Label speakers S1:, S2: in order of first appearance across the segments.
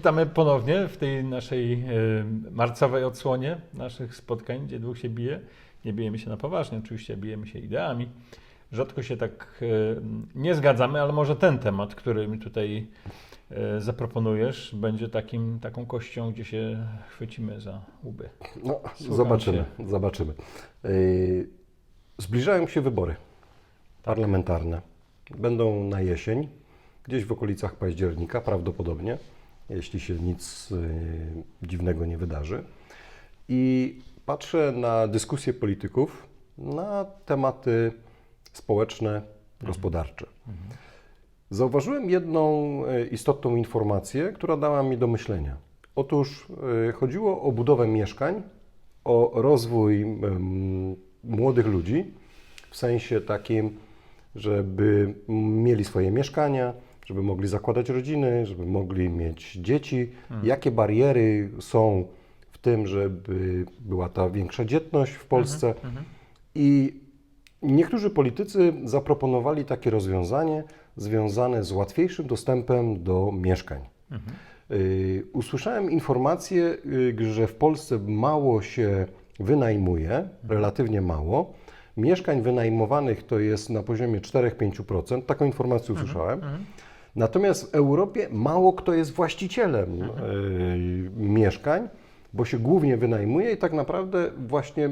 S1: Witamy ponownie w tej naszej e, marcowej odsłonie naszych spotkań, gdzie dwóch się bije. Nie bijemy się na poważnie, oczywiście bijemy się ideami. Rzadko się tak e, nie zgadzamy, ale może ten temat, który mi tutaj e, zaproponujesz, będzie takim, taką kością, gdzie się chwycimy za łby.
S2: No,
S1: Słucham
S2: zobaczymy, zobaczymy. Yy, Zbliżają się wybory parlamentarne. Będą na jesień, gdzieś w okolicach października prawdopodobnie, jeśli się nic yy, dziwnego nie wydarzy. I patrzę na dyskusje polityków na tematy społeczne, gospodarcze. Zauważyłem jedną e, istotną informację, która dała mi do myślenia. Otóż e, chodziło o budowę mieszkań, o rozwój młodych ludzi, w sensie takim, żeby mieli swoje mieszkania, żeby mogli zakładać rodziny, żeby mogli mieć dzieci. Jakie bariery są w tym, żeby była ta większa dzietność w Polsce? I Niektórzy politycy zaproponowali takie rozwiązanie związane z łatwiejszym dostępem do mieszkań. Y, Usłyszałem informację, y, że w Polsce mało się wynajmuje, relatywnie mało. Mieszkań wynajmowanych to jest na poziomie 4-5%. Taką informację usłyszałem. Natomiast w Europie mało kto jest właścicielem y, mieszkań, bo się głównie wynajmuje i tak naprawdę właśnie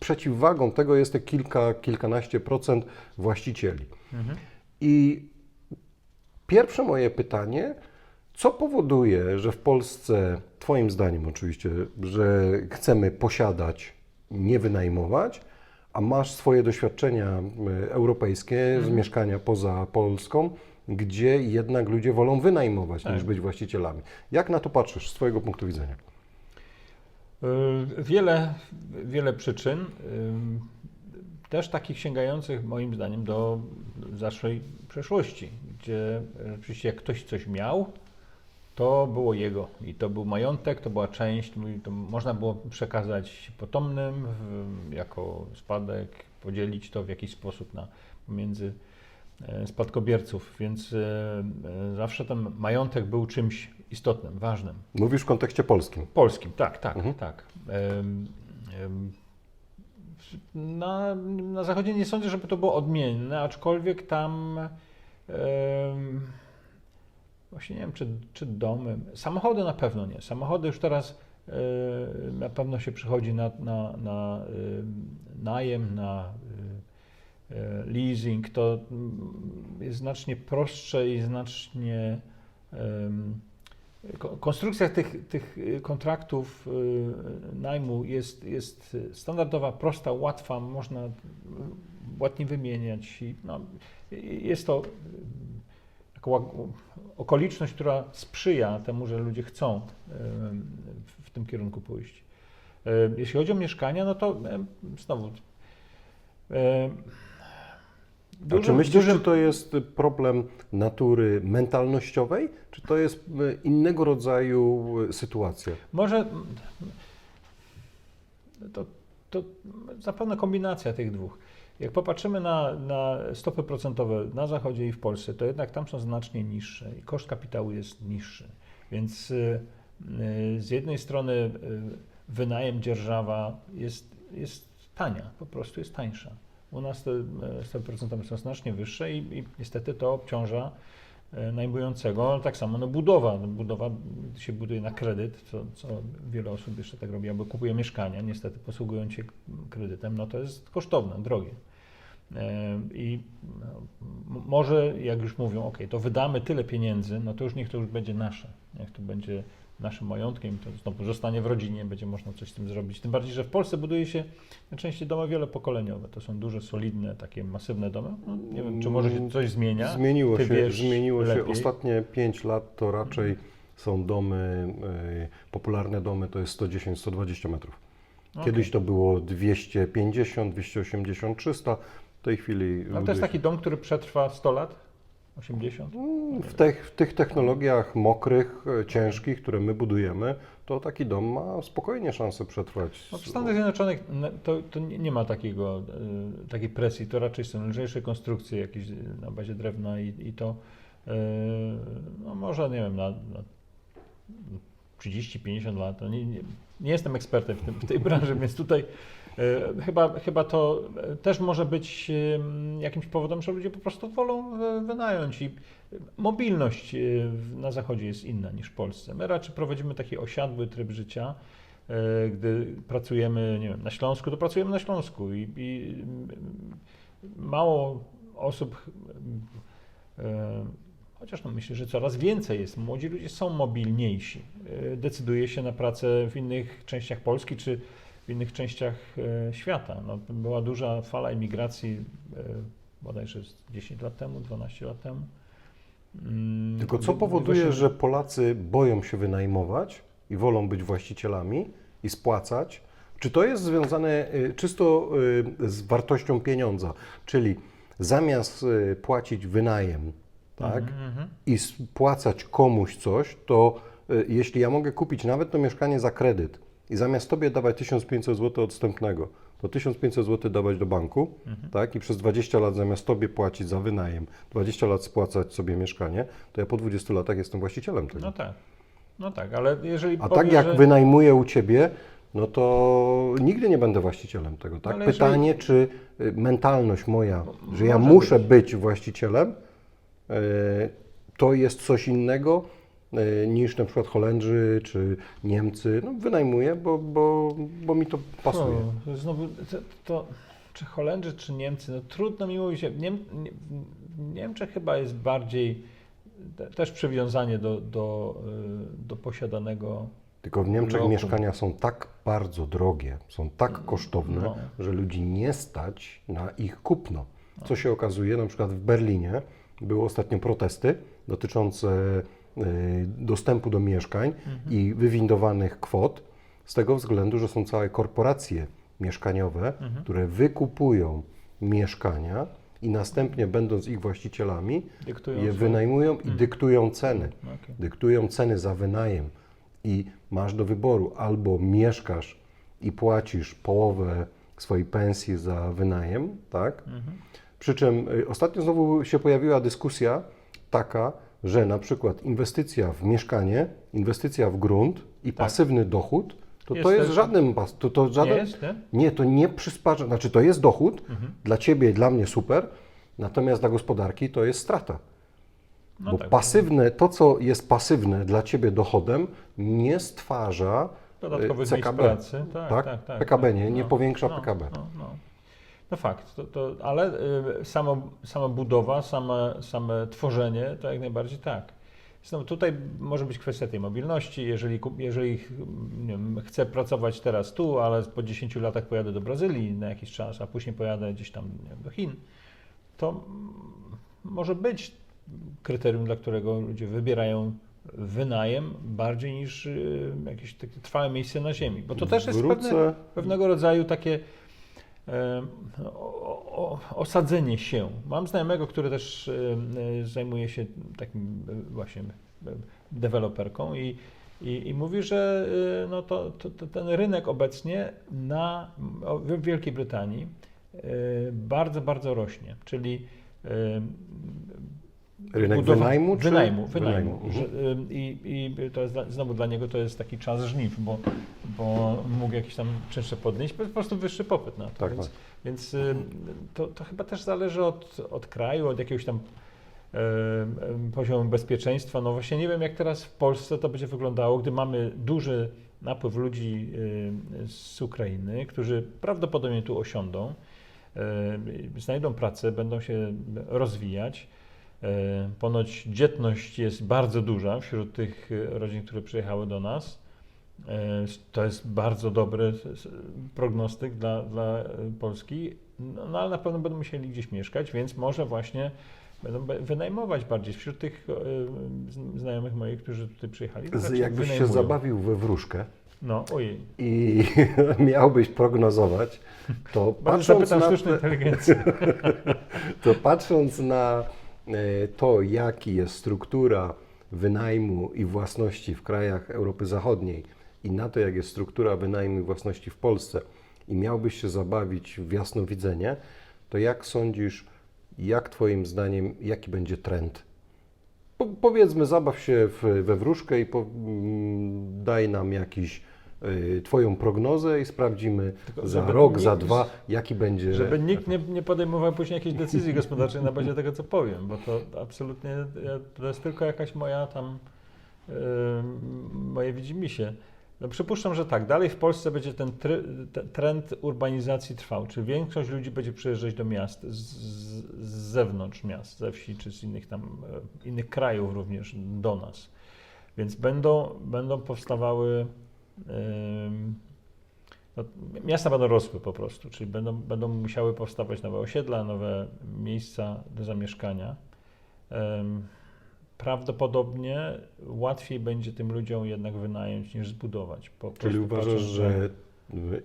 S2: przeciwwagą tego jest te kilka, kilkanaście procent właścicieli. I pierwsze moje pytanie, co powoduje, że w Polsce, Twoim zdaniem oczywiście, że chcemy posiadać, nie wynajmować, a masz swoje doświadczenia y, europejskie z mieszkania poza Polską, gdzie jednak ludzie wolą wynajmować niż być właścicielami. Jak na to patrzysz z Twojego punktu widzenia?
S1: Y, Wiele, wiele przyczyn, y, też takich sięgających moim zdaniem do zaszłej przeszłości, gdzie rzeczywiście jak ktoś coś miał, to było jego i to był majątek, to była część, to można było przekazać potomnym jako spadek, podzielić to w jakiś sposób na, pomiędzy spadkobierców, więc e, e, zawsze ten majątek był czymś istotnym, ważnym.
S2: Mówisz w kontekście polskim.
S1: Polskim, tak, tak,
S2: Mhm.
S1: tak. Na, na zachodzie nie sądzę, żeby to było odmienne, aczkolwiek tam właśnie nie wiem, czy, czy domy, samochody na pewno nie. Samochody już teraz e, na pewno się przychodzi na, na, na em, najem, na e, e, leasing. To mm, jest znacznie prostsze i znacznie Konstrukcja tych, tych y, kontraktów y, najmu jest, jest standardowa, prosta, łatwa, można ładnie wymieniać. I, no, jest to okoliczność, która sprzyja temu, że ludzie chcą w- tym kierunku pójść. Jeśli chodzi o mieszkania, no to znowu.
S2: Czy myślisz,
S1: dużym-
S2: że to jest problem natury mentalnościowej, czy to jest e, innego rodzaju e, sytuacja?
S1: Może mm, to, to zapewne kombinacja tych dwóch. Jak popatrzymy na, na stopy procentowe na Zachodzie i w Polsce, to jednak tam są znacznie niższe i koszt kapitału jest niższy. Więc y, y, z jednej strony y, wynajem dzierżawa jest, jest tania, po prostu jest tańsza. U nas te e, stopy procentowe są znacznie wyższe i, i niestety to obciąża e, najmującego. Tak samo no budowa. No budowa się buduje na kredyt, co, co wiele osób jeszcze tak robi, albo kupuje mieszkania, niestety posługując się kredytem, no to jest kosztowne, drogie. E, I no, może, jak już mówią, ok, to wydamy tyle pieniędzy, no to już niech to już będzie nasze. Niech to będzie naszym majątkiem, to znowu zostanie w rodzinie, będzie można coś z tym zrobić. Tym bardziej, że w Polsce buduje się najczęściej domy wielopokoleniowe. To są duże, solidne, takie masywne domy. No, nie wiem, czy może się coś zmienia.
S2: Zmieniło
S1: Ty
S2: się, zmieniło się.
S1: lepiej.
S2: Ostatnie 5 lat to raczej są domy, e, popularne domy to jest 110-120 metrów. Kiedyś to było 250, 280, 300. W tej chwili.
S1: To jest
S2: się-
S1: taki dom, który przetrwa 100 lat? 80?
S2: W tych, w tych technologiach mokrych, e, ciężkich, które my budujemy, to taki dom ma spokojnie szansę przetrwać.
S1: No, w Stanach Zjednoczonych no, to, to nie ma takiego, y, takiej presji, to raczej są lżejsze konstrukcje jakieś y, na bazie drewna i, i to no może, nie wiem, na, na 30-50 lat. To nie, nie, nie jestem ekspertem w, tym, w tej branży, więc tutaj e, chyba, chyba to e, też może być jakimś powodem, że ludzie po prostu wolą e, wynająć i mobilność e, na zachodzie jest inna niż w Polsce. My raczej prowadzimy taki osiadły tryb życia. E, Gdy pracujemy nie wiem, na Śląsku, to pracujemy na Śląsku i, i mm, mało osób, e, chociaż no myślę, że coraz więcej jest, młodzi ludzie są mobilniejsi, e, decyduje się na pracę w innych częściach Polski czy w innych częściach e, świata. No, była duża fala emigracji e, bodajże z 10 lat temu, 12 lat temu. Mm,
S2: Tylko co powoduje, że Polacy boją się wynajmować i wolą być właścicielami i spłacać? Czy to jest związane y, czysto z wartością pieniądza? Czyli zamiast płacić wynajem, tak,
S1: Mhm, mhm.
S2: i spłacać komuś coś, to jeśli ja mogę kupić nawet to mieszkanie za kredyt i zamiast tobie dawać 1500 zł odstępnego, to 1500 zł dawać do banku,
S1: Mhm.
S2: tak, i przez 20 lat zamiast tobie płacić za wynajem, 20 lat spłacać sobie mieszkanie, to ja po 20 latach jestem właścicielem tego.
S1: No tak. No tak, ale jeżeli
S2: A
S1: powiesz,
S2: tak jak
S1: że...
S2: wynajmuję u ciebie, no to nigdy nie będę właścicielem tego, tak?
S1: Ale jeżeli-
S2: Pytanie, czy y, mentalność moja, że ja muszę
S1: być.
S2: być, właścicielem, y, to jest coś innego niż na przykład Holendrzy czy Niemcy. No, wynajmuję, bo, bo, bo mi to pasuje.
S1: Znowu, to, to, czy Holendrzy, czy Niemcy, no trudno mi mówić. Niem, Niemczech chyba jest bardziej te, też przywiązanie do, do, y, do posiadanego.
S2: Tylko w Niemczech
S1: Roku.
S2: mieszkania są tak bardzo drogie, są tak kosztowne,
S1: No.
S2: że ludzi nie stać na ich kupno. Co się okazuje, na przykład w Berlinie były ostatnio protesty dotyczące y, dostępu do mieszkań i wywindowanych kwot, z tego względu, że są całe korporacje mieszkaniowe, które wykupują mieszkania i następnie, będąc ich właścicielami,
S1: Dyktują
S2: je wynajmują i dyktują ceny.
S1: Okej.
S2: dyktują ceny za wynajem i masz do wyboru albo mieszkasz i płacisz połowę swojej pensji za wynajem, tak? Przy czym y, ostatnio znowu się pojawiła dyskusja taka, że na przykład inwestycja w mieszkanie, inwestycja w grunt i pasywny dochód, to
S1: Jest
S2: to jest
S1: też-
S2: żadnym, to, to żaden,
S1: Nie jest, nie?
S2: nie, to nie przysparza, znaczy to jest dochód, dla Ciebie i dla mnie super, natomiast dla gospodarki to jest strata.
S1: No
S2: Bo
S1: tak.
S2: pasywne, to co jest pasywne dla Ciebie dochodem, nie stwarza
S1: Dodatkowych
S2: y,
S1: miejsc
S2: CKB.
S1: pracy. Tak,
S2: Tak?
S1: tak, tak.
S2: PKB
S1: tak.
S2: nie- nie powiększa
S1: no,
S2: PKB.
S1: No, no. No fakt, to, to, ale y, sama, sama budowa, same, same tworzenie, to jak najbardziej tak. Znowu tutaj może być kwestia tej mobilności. Jeżeli, jeżeli nie wiem, chcę pracować teraz tu, ale po 10 latach pojadę do Brazylii na jakiś czas, a później pojadę gdzieś tam wiem, do Chin, to może być kryterium, dla którego ludzie wybierają wynajem bardziej niż y, jakieś takie trwałe miejsce na ziemi. Bo to też jest pewne, pewnego rodzaju takie osadzenie się. Mam znajomego, który też zajmuje się takim właśnie deweloperką i, i, i mówi, że no to, to, to ten rynek obecnie na, w Wielkiej Brytanii bardzo, bardzo rośnie. Czyli
S2: rynek
S1: budowa-
S2: wynajmu? Czy?
S1: Wynajmu, wynajmu.
S2: Mhm.
S1: Że, ym, I, I to jest znowu dla niego to jest taki czas żniw, bo, bo mógł jakiś tam czynsze podnieść, po prostu wyższy popyt na to.
S2: Tak,
S1: więc
S2: tak.
S1: więc ym, to, to chyba też zależy od, od kraju, od jakiegoś tam ym, poziomu bezpieczeństwa. No właśnie nie wiem, jak teraz w Polsce to będzie wyglądało, gdy mamy duży napływ ludzi z Ukrainy, którzy prawdopodobnie tu osiądą, znajdą pracę, będą się rozwijać. E, Ponoć dzietność jest bardzo duża wśród tych e, rodzin, które przyjechały do nas. E, To jest bardzo dobry prognostyk dla, dla Polski, no, no ale na pewno będą musieli gdzieś mieszkać, więc może właśnie będą wynajmować bardziej. Wśród tych znajomych moich, którzy tutaj przyjechali,
S2: Z, jakbyś się
S1: wynajmują.
S2: zabawił we wróżkę
S1: No, ojej.
S2: i miałbyś prognozować, to patrząc na,
S1: sztucznej inteligencji.
S2: to patrząc na to, jaki jest struktura wynajmu i własności w krajach Europy Zachodniej i na to, jak jest struktura wynajmu i własności w Polsce i miałbyś się zabawić w jasnowidzenie, to jak sądzisz, jak Twoim zdaniem, jaki będzie trend? po, powiedzmy, zabaw się w, we wróżkę i po, mm, daj nam jakiś Twoją prognozę i sprawdzimy
S1: Tylko
S2: za rok,
S1: nie-
S2: za dwa, jaki będzie.
S1: Żeby nikt nie, nie podejmował później jakiejś decyzji gospodarczej na bazie tego, co powiem, bo to absolutnie to jest tylko jakaś moja tam, yy, moje widzimisię. No przypuszczam, że tak, dalej w Polsce będzie ten trend urbanizacji trwał, czyli większość ludzi będzie przyjeżdżać do miast z, z, zewnątrz miast, ze wsi czy z innych tam, e, innych krajów również do nas. Więc będą, będą powstawały no, miasta będą rosły po prostu, czyli będą, będą musiały powstawać nowe osiedla, nowe miejsca do zamieszkania. Prawdopodobnie łatwiej będzie tym ludziom jednak wynająć niż zbudować. Po
S2: Czyli uważasz, że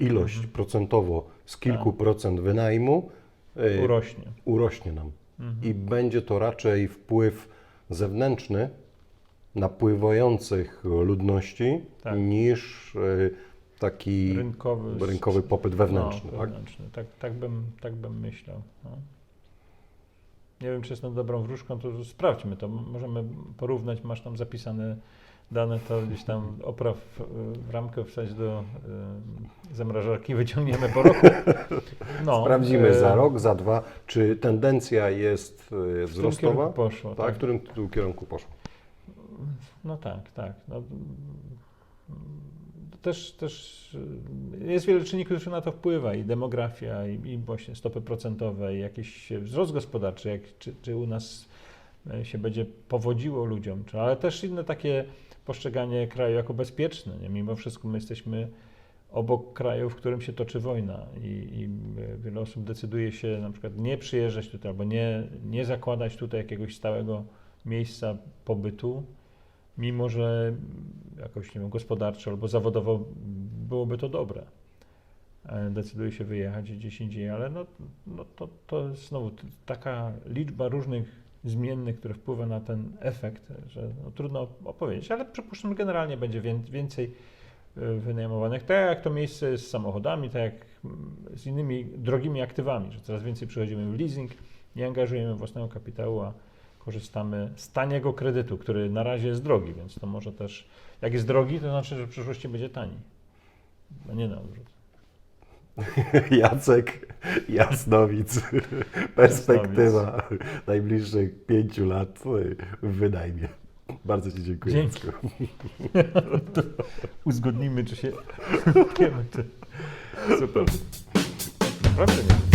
S2: ilość
S1: Mhm.
S2: procentowo z kilku procent wynajmu y,
S1: urośnie.
S2: urośnie nam.
S1: Mhm.
S2: I będzie to raczej wpływ zewnętrzny napływających ludności
S1: Tak.
S2: niż y, taki
S1: Rynkowy,
S2: rynkowy popyt wewnętrzny.
S1: No,
S2: tak?
S1: wewnętrzny. Tak, tak, bym, tak bym myślał. No. Nie wiem, czy jestem dobrą wróżką, to sprawdźmy to. Możemy porównać, masz tam zapisane dane, to gdzieś tam opraw y, w ramkę wstać do y, zamrażarki, wyciągniemy po roku. No,
S2: Sprawdzimy
S1: e,
S2: za rok, za dwa, czy tendencja jest y,
S1: W którym
S2: wzrostowa.
S1: kierunku poszło.
S2: Tak,
S1: Tak,
S2: w którym kierunku poszło.
S1: No tak, tak. No, też, też y, jest wiele czynników, które na to wpływa i demografia, i, i właśnie stopy procentowe, i jakiś wzrost gospodarczy, jak, czy, czy u nas e, się będzie powodziło ludziom, czy, ale też inne takie postrzeganie kraju jako bezpieczny. Nie? Mimo wszystko my jesteśmy obok kraju, w którym się toczy wojna i, i e, wiele osób decyduje się na przykład nie przyjeżdżać tutaj albo nie, nie zakładać tutaj jakiegoś stałego miejsca pobytu, mimo że jakoś nie wiem, gospodarczo albo zawodowo byłoby to dobre. E, Decyduje się wyjechać gdzieś indziej, ale no, no to, to znowu taka liczba różnych zmiennych, które wpływa na ten efekt, że no, trudno opowiedzieć, ale przypuszczam, że generalnie będzie wię- więcej e, wynajmowanych, tak jak to miejsce z samochodami, tak jak mm, z innymi drogimi aktywami, że coraz więcej przychodzimy w leasing, nie angażujemy własnego kapitału, a korzystamy z taniego kredytu, który na razie jest drogi, więc to może też, jak jest drogi, to znaczy, że w przyszłości będzie tani, a nie na odwrót.
S2: Jacek Jasnowic, perspektywa najbliższych pięciu lat y, w wynajmie. Bardzo Ci dziękuję.
S1: Dzięki. Uzgodnimy, czy się... Super. Naprawdę nie.